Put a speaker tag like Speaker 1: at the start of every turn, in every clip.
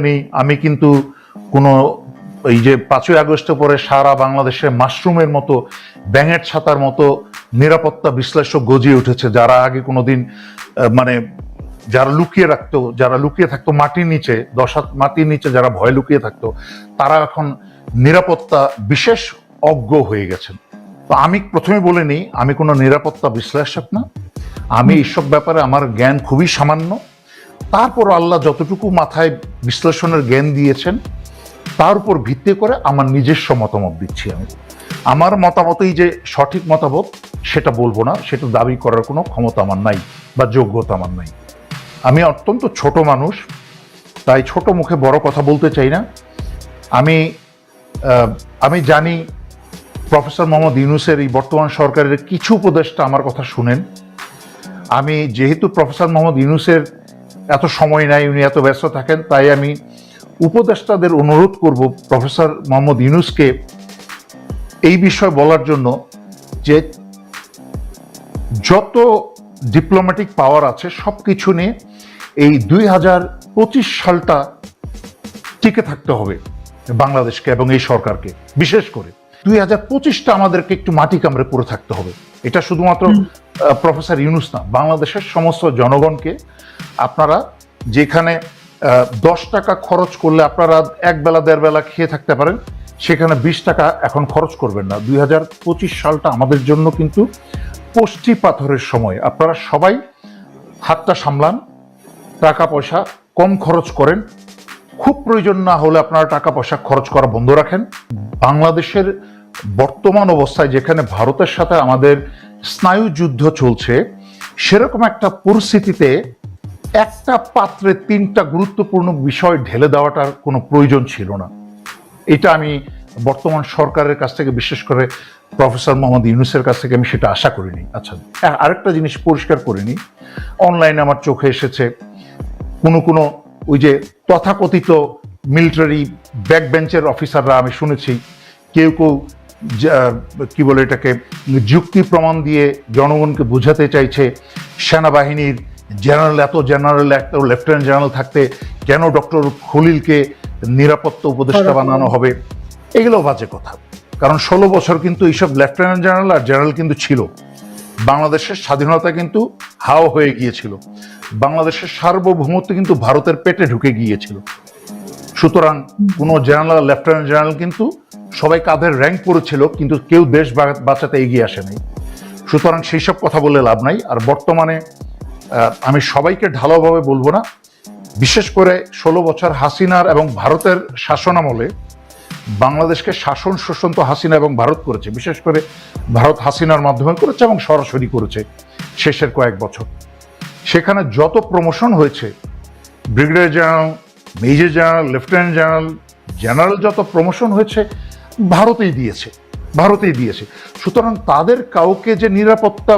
Speaker 1: নেই। আমি কিন্তু কোনো এই যে পাঁচই আগস্টের পরে সারা বাংলাদেশে মাশরুমের মতো ব্যাঙের ছাতার মতো নিরাপত্তা বিশ্লেষক গজিয়ে উঠেছে যারা আগে কোনোদিন আহ, মানে যারা লুকিয়ে রাখতো যারা লুকিয়ে থাকতো মাটির নিচে দশ হাত মাটির নিচে যারা ভয় লুকিয়ে থাকতো তারা এখন নিরাপত্তা বিশেষ অজ্ঞ হয়ে গেছেন। তো আমি প্রথমে বলে নিই আমি কোনো নিরাপত্তা বিশ্লেষক না। আমি এইসব ব্যাপারে আমার জ্ঞান খুবই সামান্য। তারপর আল্লাহ যতটুকু মাথায় বিশ্লেষণের জ্ঞান দিয়েছেন, তার উপর ভিত্তি করে আমার নিজস্ব মতামত দিচ্ছি আমি। আমার মতামতই যে সঠিক মতামত, সেটা বলব না, সেটা দাবি করার কোনো ক্ষমতা আমার নাই বা যোগ্যতা আমার নাই। আমি অত্যন্ত ছোট মানুষ, তাই ছোট মুখে বড় কথা বলতে চাই না। আমি আমি জানি প্রফেসর মোহাম্মদ ইউনুসের এই বর্তমান সরকারের কিছু উপদেষ্টা আমার কথা শুনেন। আমি যেহেতু প্রফেসর মোহাম্মদ ইউনুসের এত সময় নাই, উনি এত ব্যস্ত থাকেন, তাই আমি উপদেষ্টাদের অনুরোধ করব প্রফেসর মোহাম্মদ ইউনুসকে এই বিষয় বলার জন্য যে যত ডিপ্লোম্যাটিক পাওয়ার আছে সব কিছু নিয়ে এই দুই হাজার পঁচিশ সালটা টিকে থাকতে হবে বাংলাদেশকে এবং এই সরকারকে, বিশেষ করে। দুই হাজার পঁচিশটা আমাদেরকে একটু মাটি কামড়ে পড়ে থাকতে হবে। এটা শুধুমাত্র প্রফেসর ইউনুস না বাংলাদেশের সমস্ত জনগণকে আপনারা যেখানে দশ টাকা খরচ করলে আপনারা এক বেলা দেড় বেলা খেয়ে থাকতে পারেন সেখানে বিশ টাকা এখন খরচ করবেন না। দুই হাজার পঁচিশ সালটা আমাদের জন্য কিন্তু পুষ্টি পাথরের সময়। আপনারা সবাই হাতটা সামলান টাকা পয়সা কম খরচ করেন। খুব প্রয়োজন না হলে আপনারা টাকা পয়সা খরচ করা বন্ধ রাখেন। বাংলাদেশের বর্তমান অবস্থায় যেখানে ভারতের সাথে আমাদের স্নায়ু যুদ্ধ চলছে, সেরকম একটা পরিস্থিতিতে একটা পাত্রে তিনটা গুরুত্বপূর্ণ বিষয় ঢেলে দেওয়াটার কোনো প্রয়োজন ছিল না। এটা আমি বর্তমান সরকারের কাছ থেকে, বিশেষ করে প্রফেসর মোহাম্মদ ইউনুসের কাছ থেকে আমি সেটা আশা করিনি। আচ্ছা আরেকটা জিনিস পরিষ্কার করিনি অনলাইনে আমার চোখে এসেছে কোনো কোনো ওই যে তথাকথিত মিলিটারি ব্যাক বেঞ্চের অফিসাররা আমি শুনেছি, কেউ কেউ কি বলে এটাকে যুক্তি প্রমাণ দিয়ে জনগণকে বোঝাতে চাইছে সেনাবাহিনীর জেনারেল এত জেনারেল এত লেফটেন্যান্ট জেনারেল থাকতে কেন ডক্টর খলিলকে নিরাপত্তা উপদেষ্টা বানানো হবে? এগুলো বাজে কথা। কারণ ষোলো বছর কিন্তু এইসব লেফটেন্যান্ট জেনারেল আর জেনারেল কিন্তু ছিল। বাংলাদেশের স্বাধীনতা কিন্তু হাও হয়ে গিয়েছিল। বাংলাদেশের সার্বভৌমত্ব কিন্তু ভারতের পেটে ঢুকে গিয়েছিল। সুতরাং কোনো জেনারেল লেফটেন্যান্ট জেনারেল কিন্তু সবাই কাঁধের র্যাঙ্ক পড়েছিল, কিন্তু কেউ দেশ বাঁচাতে এগিয়ে আসেনি। সুতরাং সেই সব কথা বলে লাভ নাই। আর বর্তমানে আমি সবাইকে ঢালাওভাবে বলব না, বিশেষ করে ষোলো বছর হাসিনার এবং ভারতের শাসনামলে বাংলাদেশকে শাসন শোষণ তো হাসিনা এবং ভারত করেছে, বিশেষ করে ভারত হাসিনার মাধ্যমে করেছে এবং সরাসরি করেছে শেষের কয়েক বছর। সেখানে যত প্রমোশন হয়েছে brigadier general major general, lieutenant general general যত প্রমোশন হয়েছে, ভারতেই দিয়েছে ভারতেই দিয়েছে। সুতরাং তাদের কাউকে যে নিরাপত্তা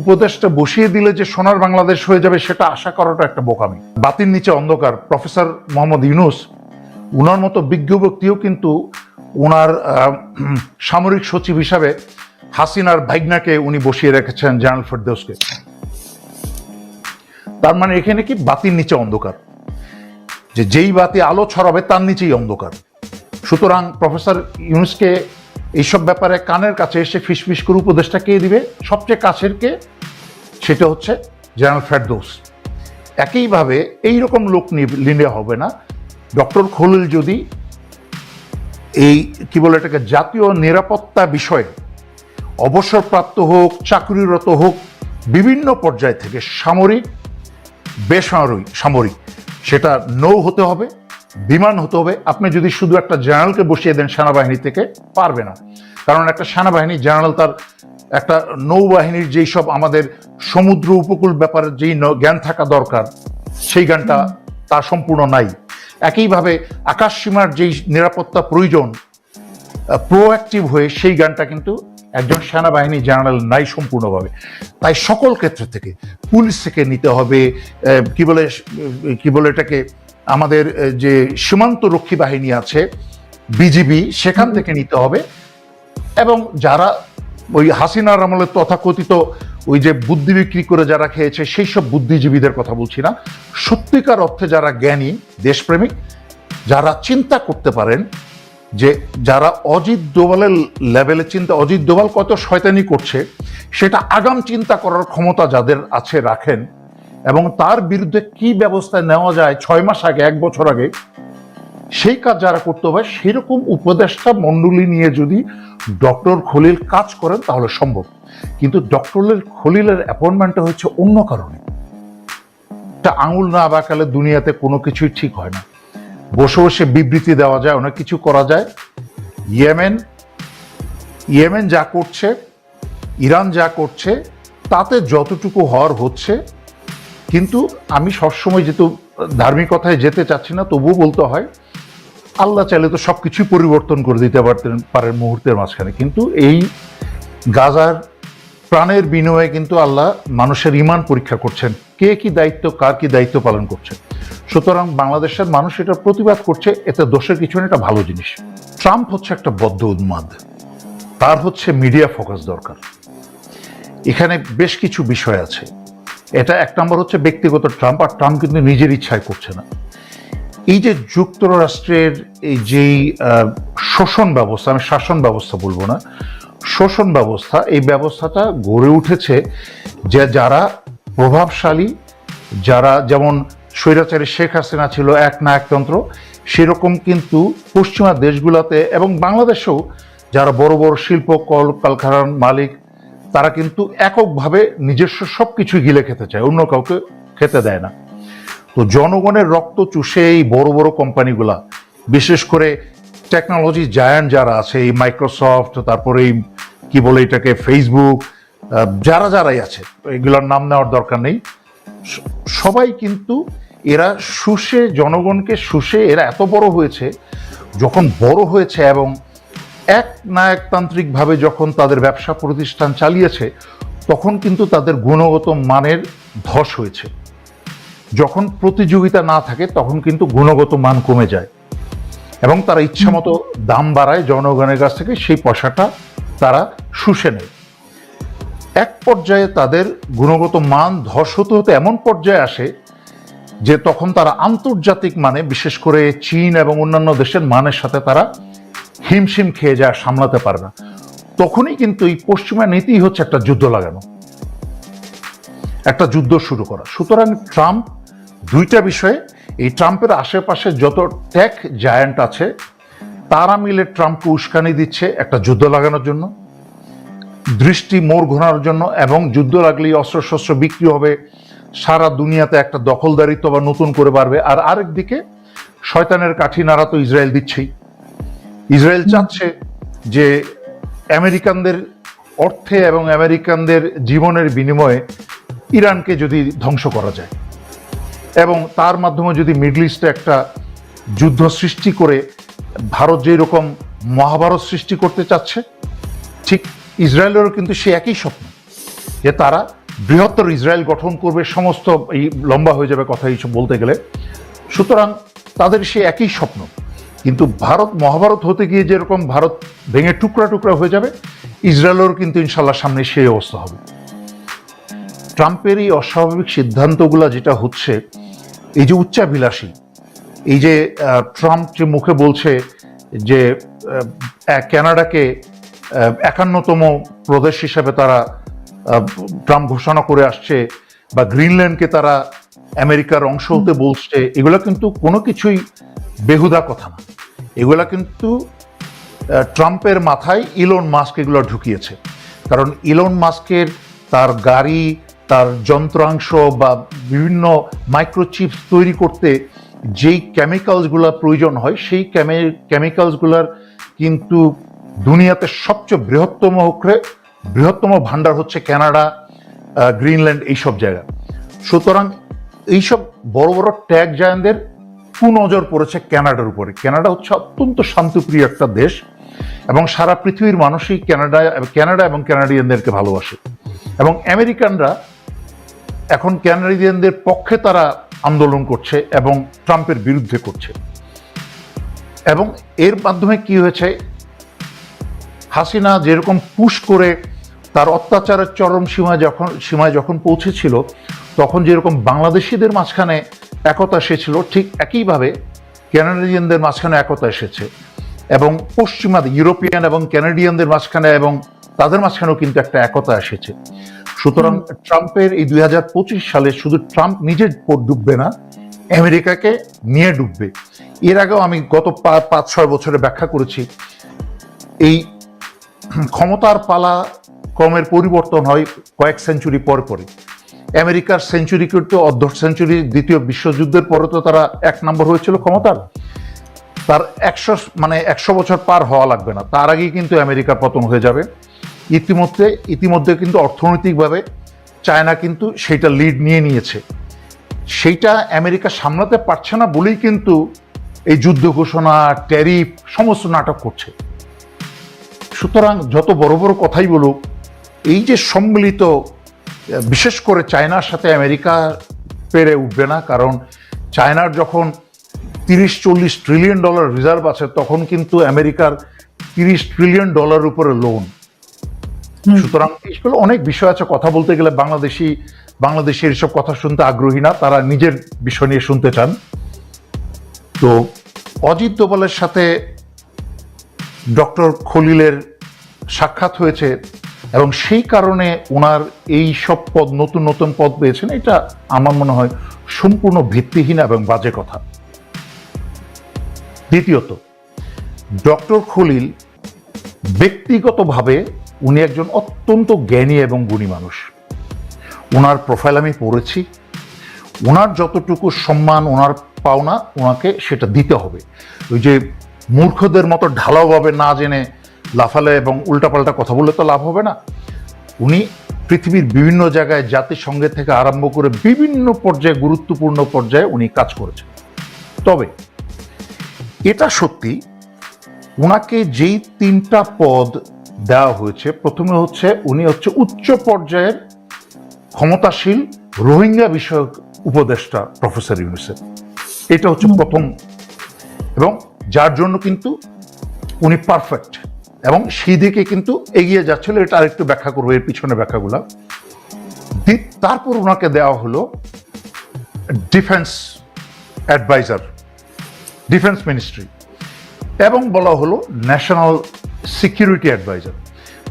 Speaker 1: উপদেশটা বসিয়ে দিলে যে সোনার বাংলাদেশ হয়ে যাবে, সেটা আশা করাটা একটা বোকামি। বাতির নিচে অন্ধকার। প্রফেসর মোহাম্মদ ইউনুস, উনার মতো বিজ্ঞ ব্যক্তিও কিন্তু ওনার সামরিক সচিব হিসাবে হাসিনার ভাইগনাকে উনি বসিয়ে রেখেছেন জেনারেল ফেরদৌসকে। তার মানে এখানে কি? বাতির নিচে অন্ধকার। যে যেই বাতি আলো ছড়াবে তার নিচেই অন্ধকার। সুতরাং প্রফেসর ইউনুসকে এইসব ব্যাপারে কানের কাছে এসে ফিসফিস করে উপদেশটা কে দিবে? সবচেয়ে কাছের কে? সেটা হচ্ছে জেনারেল ফেরদৌস। একইভাবে এই রকম লোক নিলে হবে না। ডক্টর খলিল যদি এই কি বলে এটাকে, জাতীয় নিরাপত্তা বিষয়ে অবসরপ্রাপ্ত হোক, চাকরিরত হোক, বিভিন্ন পর্যায় থেকে সামরিক, বেসামরিক, সামরিক সেটা নৌ হতে হবে, বিমান হতে হবে। আপনি যদি শুধু একটা জেনারেলকে বসিয়ে দেন সেনাবাহিনী থেকে, পারবে না। কারণ একটা সেনাবাহিনী জেনারেল তার একটা নৌবাহিনীর যেই সব আমাদের সমুদ্র উপকূল ব্যাপারে, যেই জ্ঞান থাকা দরকার, সেই জ্ঞানটা তা সম্পূর্ণ নাই। একইভাবে আকাশ সীমার যেই নিরাপত্তা প্রয়োজন প্রোঅ্যাক্টিভ হয়ে সেই গানটা কিন্তু একজন সেনাবাহিনী জেনারেল নাই সম্পূর্ণভাবে। তাই সকল ক্ষেত্র থেকে পুলিশ থেকে নিতে হবে কি বলে কি বলে এটাকে, আমাদের যে সীমান্ত রক্ষী বাহিনী আছে, বিজিবি, সেখান থেকে নিতে হবে। এবং যারা ওই হাসিনার আমলে তথাকথিত ওই যে বুদ্ধি বিক্রি করে যারা খেয়েছে, সেই সব বুদ্ধিজীবীদের কথা বলছি না। সত্যিকার অর্থে যারা জ্ঞানী, দেশপ্রেমিক, যারা চিন্তা করতে পারেন যে যারা অজিত দোভালের লেভেলে চিন্তা, অজিত দোভাল কত শয়তানি করছে, সেটা আগাম চিন্তা করার ক্ষমতা যাদের আছে রাখেন, এবং তার বিরুদ্ধে কি ব্যবস্থা নেওয়া যায় ছয় মাস আগে, এক বছর আগে, সেই কাজ যারা করতে হবে, সেরকম উপদেষ্টা মণ্ডলী নিয়ে যদি ডক্টর খলিল কাজ করেন, তাহলে সম্ভব। কিন্তু ডক্টরের খলিলের অ্যাপয়েন্টমেন্টটা হচ্ছে অন্য কারণে। একটা আঙুল না বাঁকালে দুনিয়াতে কোনো কিছুই ঠিক হয় না। বসে বসে বিবৃতি দেওয়া যায়, অনেক কিছু করা যায়। ইয়েমেন ইয়েমেন যা করছে, ইরান যা করছে, তাতে যতটুকু হওয়ার হচ্ছে, কিন্তু আমি সবসময় যেহেতু ধার্মিকতায় যেতে চাচ্ছি না, তবুও বলতে হয়, আল্লাহ চাইলে তো সব কিছুই পরিবর্তন করে দিতে পারতেন পারেন মুহূর্তের মাঝখানে। কিন্তু এই গাজার প্রাণের বিনিময়ে কিন্তু আল্লাহ মানুষের ইমান পরীক্ষা করছেন। কে কি দায়িত্ব, কার কি দায়িত্ব পালন করছে সুতরাং বাংলাদেশের মানুষ এটা প্রতিবাদ করছে, এতে দোষের কিছু এটা ভালো জিনিস। ট্রাম্প হচ্ছে একটা বদ্ধ উন্মাদ। তার হচ্ছে মিডিয়া ফোকাস দরকার। এখানে বেশ কিছু বিষয় আছে। এটা এক নম্বর হচ্ছে ব্যক্তিগত ট্রাম্প, আর ট্রাম্প কিন্তু নিজের ইচ্ছায় করছে না। এই যে যুক্তরাষ্ট্রের এই যেই শোষণ ব্যবস্থা, আমি শাসন ব্যবস্থা বলব না শোষণ ব্যবস্থা, এই ব্যবস্থাটা গড়ে উঠেছে যে যারা প্রভাবশালী, যারা যেমন স্বৈরাচারী শেখ হাসিনা ছিল এক না একতন্ত্র সেরকম কিন্তু পশ্চিমা দেশগুলোতে এবং বাংলাদেশেও যারা বড় বড় শিল্প, কল, কারখানার মালিক, তারা কিন্তু এককভাবে নিজস্ব সব কিছু গিলে খেতে চায়, অন্য কাউকে খেতে দেয় না। তো জনগণের রক্ত চুষে এই বড় বড় কোম্পানিগুলা, বিশেষ করে টেকনোলজি জায়ান্ট যারা আছে, এই মাইক্রোসফট তারপরে এই, কি বলে এটাকে ফেসবুক যারা যারাই আছে এগুলোর নাম নেওয়ার দরকার নেই। সবাই কিন্তু এরা শুষে, জনগণকে শুষে, এরা এত বড় হয়েছে, যখন বড় হয়েছে এবং এক না একতান্ত্রিকভাবে যখন তাদের ব্যবসা প্রতিষ্ঠান চালিয়েছে, তখন কিন্তু তাদের গুণগত মানের ধস হয়েছে। যখন প্রতিযোগিতা না থাকে, তখন কিন্তু গুণগত মান কমে যায়। এবং তারা ইচ্ছা মতো দাম বাড়ায় জনগণের কাছ থেকে সেই পয়সাটা তারা শুষে নেয়। এক পর্যায়ে তাদের গুণগত মান ধস হতে হতে এমন পর্যায়ে আসে যে তখন তারা আন্তর্জাতিক মানে বিশেষ করে চীন এবং অন্যান্য দেশের মানের সাথে তারা হিমশিম খেয়ে যায়, সামলাতে পারে না। তখনই কিন্তু এই পশ্চিমা নীতি হচ্ছে একটা যুদ্ধ লাগানো। একটা যুদ্ধ শুরু করা। সুতরাং ট্রাম্প দুইটা বিষয়ে এই ট্রাম্পের আশেপাশে যত টেক জায়ান্ট আছে, তারা মিলে ট্রাম্পকে উস্কানি দিচ্ছে একটা যুদ্ধ লাগানোর জন্য, দৃষ্টি মোড় ঘোরানোর জন্য, এবং যুদ্ধ লাগলেই অস্ত্রশস্ত্র বিক্রি হবে, সারা দুনিয়াতে একটা দখলদারিত্ব বা নতুন করে বাড়বে, আর আরেক দিকে শয়তানের কাঠি নাড়া তো ইসরায়েল দিচ্ছেই। ইসরায়েল চাচ্ছে যে আমেরিকানদের অর্থে এবং আমেরিকানদের জীবনের বিনিময়ে ইরানকে যদি ধ্বংস করা যায়। এবং তার মাধ্যমে যদি মিডল ইস্টে একটা যুদ্ধ সৃষ্টি করে ভারত যেই রকম মহাভারত সৃষ্টি করতে চাচ্ছে, ঠিক ইসরায়েলেরও কিন্তু সে একই স্বপ্ন, যে তারা বৃহত্তর ইসরায়েল গঠন করবে, সমস্ত এই লম্বা হয়ে যাবে কথা এইসব বলতে গেলে। সুতরাং তাদের সে একই স্বপ্ন, কিন্তু ভারত মহাভারত হতে গিয়ে যেরকম ভারত ভেঙে টুকরা টুকরা হয়ে যাবে, ইসরায়েলেরও কিন্তু ইনশাল্লাহ সামনে সেই অবস্থা হবে। ট্রাম্পের এই অস্বাভাবিক সিদ্ধান্তগুলো যেটা হচ্ছে এই যে উচ্চাভিলাষী এই যে ট্রাম্প যে মুখে বলছে যে ক্যানাডাকে একান্নতম প্রদেশ হিসাবে তারা ট্রাম্প ঘোষণা করে আসছে বা গ্রিনল্যান্ডকে তারা আমেরিকার অংশ হতে বলছে এগুলো কিন্তু কোনো কিছুই বেহুদা কথা না। এগুলা কিন্তু ট্রাম্পের মাথায় ইলন মাস্ক এগুলো ঢুকিয়েছে। কারণ ইলন মাস্কের তার গাড়ি তার যন্ত্রাংশ বা বিভিন্ন মাইক্রোচিপস তৈরি করতে যেই কেমিক্যালসগুলো প্রয়োজন হয়, সেই কেমিক্যালসগুলোর কিন্তু দুনিয়াতে সবচেয়ে বৃহত্তম হচ্ছে, বৃহত্তম ভান্ডার হচ্ছে কানাডা গ্রিনল্যান্ড এইসব জায়গা। সুতরাং এইসব বড় বড় ট্যাগ জায়ানদের কুনজর পড়েছে ক্যানাডার উপরে। কানাডা হচ্ছে অত্যন্ত শান্তপ্রিয় একটা দেশ এবং সারা পৃথিবীর মানুষই কানাডা কানাডা এবং কানাডিয়ানদেরকে ভালোবাসে। এবং আমেরিকানরা এখন কানাডিয়ানদের পক্ষে তারা আন্দোলন করছে এবং ট্রাম্পের বিরুদ্ধে করছে। এবং এর মাধ্যমে কি হয়েছে? হাসিনা যেরকম পুশ করে তার অত্যাচারের চরম সীমায় যখন সীমায় যখন পৌঁছেছিল, তখন যেরকম বাংলাদেশিদের মাঝখানে একতা এসেছিল, ঠিক একইভাবে ক্যানাডিয়ানদের মাঝখানে একতা এসেছে। এবং পশ্চিমা ইউরোপিয়ান এবং ক্যানাডিয়ানদের মাঝখানে এবং তাদের মাঝখানেও কিন্তু একটা একতা এসেছে। সুতরাং ট্রাম্পের এই দুই হাজার পঁচিশ সালে শুধু ট্রাম্প নিজে ডুববে না আমেরিকাকে নিয়ে ডুববে। এর আগেও আমি গত পাঁচ ছয় বছরে ব্যাখ্যা করেছি এই ক্ষমতার পালা ক্রমের পরিবর্তন হয় কয়েক সেঞ্চুরি পর পরে আমেরিকার সেঞ্চুরি করতে অর্ধ সেঞ্চুরি দ্বিতীয় বিশ্বযুদ্ধের পরে তো তারা এক নম্বর হয়েছিল ক্ষমতার। তার একশো মানে একশো বছর পার হওয়া লাগবে না। তার আগেই কিন্তু আমেরিকার পতন হয়ে যাবে। ইতিমধ্যে ইতিমধ্যে কিন্তু অর্থনৈতিকভাবে চায়না কিন্তু সেইটা লিড নিয়ে নিয়েছে। সেইটা আমেরিকা সামলাতে পারছে না বলেই কিন্তু এই যুদ্ধ ঘোষণা ট্যারিফ সমস্ত নাটক করছে। সুতরাং যত বড় বড় কথাই বলুক, এই যে সম্মিলিত, বিশেষ করে চায়নার সাথে আমেরিকা পেরে উঠবে না, কারণ চায়নার যখন তিরিশ চল্লিশ ট্রিলিয়ন ডলার রিজার্ভ আছে, তখন কিন্তু আমেরিকার তিরিশ ট্রিলিয়ন ডলার উপরে লোন সুতরাং এইগুলো অনেক বিষয় আছে। কথা বলতে গেলে বাংলাদেশি, বাংলাদেশের এসব কথা শুনতে আগ্রহী না, তারা নিজের বিষয় নিয়ে শুনতে চান। তো অজিত দোভালের সাথে ডক্টর খলিলের সাক্ষাৎ হয়েছে এবং সেই কারণে ওনার এই সব পদ, নতুন নতুন পদ পেয়েছেন, এটা আমার মনে হয় সম্পূর্ণ ভিত্তিহীন এবং বাজে কথা। দ্বিতীয়ত, ডক্টর খলিল ব্যক্তিগতভাবে উনি একজন অত্যন্ত জ্ঞানী এবং গুণী মানুষ। ওনার প্রোফাইল আমি পড়েছি। ওনার যতটুকু সম্মান ওনার পাওনা ওনাকে সেটা দিতে হবে। ওই যে মূর্খদের মতো ঢালাওভাবে না জেনে লাফালে এবং উল্টাপাল্টা কথা বললে তো লাভ হবে না। উনি পৃথিবীর বিভিন্ন জায়গায় জাতিসংঘের থেকে আরম্ভ করে বিভিন্ন পর্যায়ে, গুরুত্বপূর্ণ পর্যায়ে উনি কাজ করেছেন। তবে এটা সত্যি ওনাকে যেই তিনটা পদ দেওয়া হয়েছে। প্রথমে হচ্ছে উনি হচ্ছে উচ্চ পর্যায়ের ক্ষমতাশীল রোহিঙ্গা বিষয়ক উপদেষ্টা প্রফেসর ইউনিসেফ। এটা হচ্ছে প্রথম। এবং যার জন্য কিন্তু উনি পারফেক্ট এবং সেই দিকে কিন্তু এগিয়ে যাচ্ছিল। এটা আরেকটু ব্যাখ্যা করব এর পিছনে ব্যাখ্যাগুলা। তারপর ওনাকে দেওয়া হলো ডিফেন্স অ্যাডভাইজার ডিফেন্স মিনিস্ট্রি এবং বলা হলো ন্যাশনাল সিকিউরিটি অ্যাডভাইজার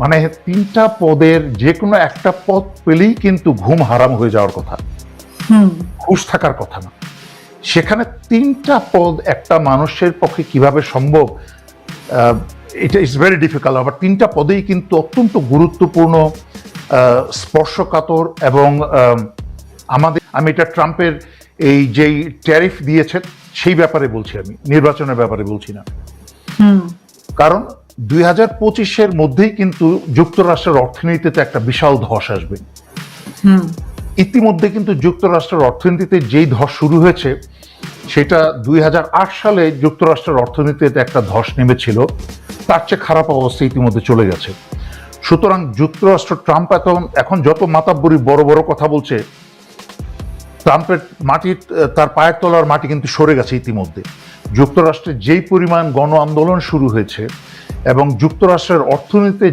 Speaker 1: মানে তিনটা পদের যে কোনো একটা পদ পেলেই কিন্তু ঘুম হারাম হয়ে যাওয়ার কথা। ঘুষ থাকার কথা না। সেখানে তিনটা পদ একটা মানুষের পক্ষে কীভাবে সম্ভব এটা ইজ ভেরি ডিফিকাল্ট আবার তিনটা পদেই কিন্তু অত্যন্ত গুরুত্বপূর্ণ স্পর্শকাতর এবং আমাদের আমি এটা ট্রাম্পের এই যেই ট্যারিফ দিয়েছে সেই ব্যাপারে বলছি আমি নির্বাচনের ব্যাপারে বলছি না। কারণ দুই হাজার পঁচিশের মধ্যেই কিন্তু যুক্তরাষ্ট্রের অর্থনীতিতে একটা বিশাল ধস আসবে। ইতিমধ্যে কিন্তু যুক্তরাষ্ট্রের অর্থনীতিতে যেই ধস শুরু হয়েছে সেটা দুই সালে যুক্তরাষ্ট্রের অর্থনীতিতে একটা ধস নেমেছিল। তার চেয়ে খারাপ অবস্থা ইতিমধ্যে চলে গেছে। সুতরাং যুক্তরাষ্ট্র ট্রাম্প এখন এখন যত মাতাব্বরি বড় বড় কথা বলছে ট্রাম্পের মাটির তার পায়ের তলার মাটি কিন্তু সরে গেছে ইতিমধ্যে। যুক্তরাষ্ট্রে যেই পরিমাণ গণ আন্দোলন শুরু হয়েছে এবং যুক্তরাষ্ট্রের অর্থনীতিতে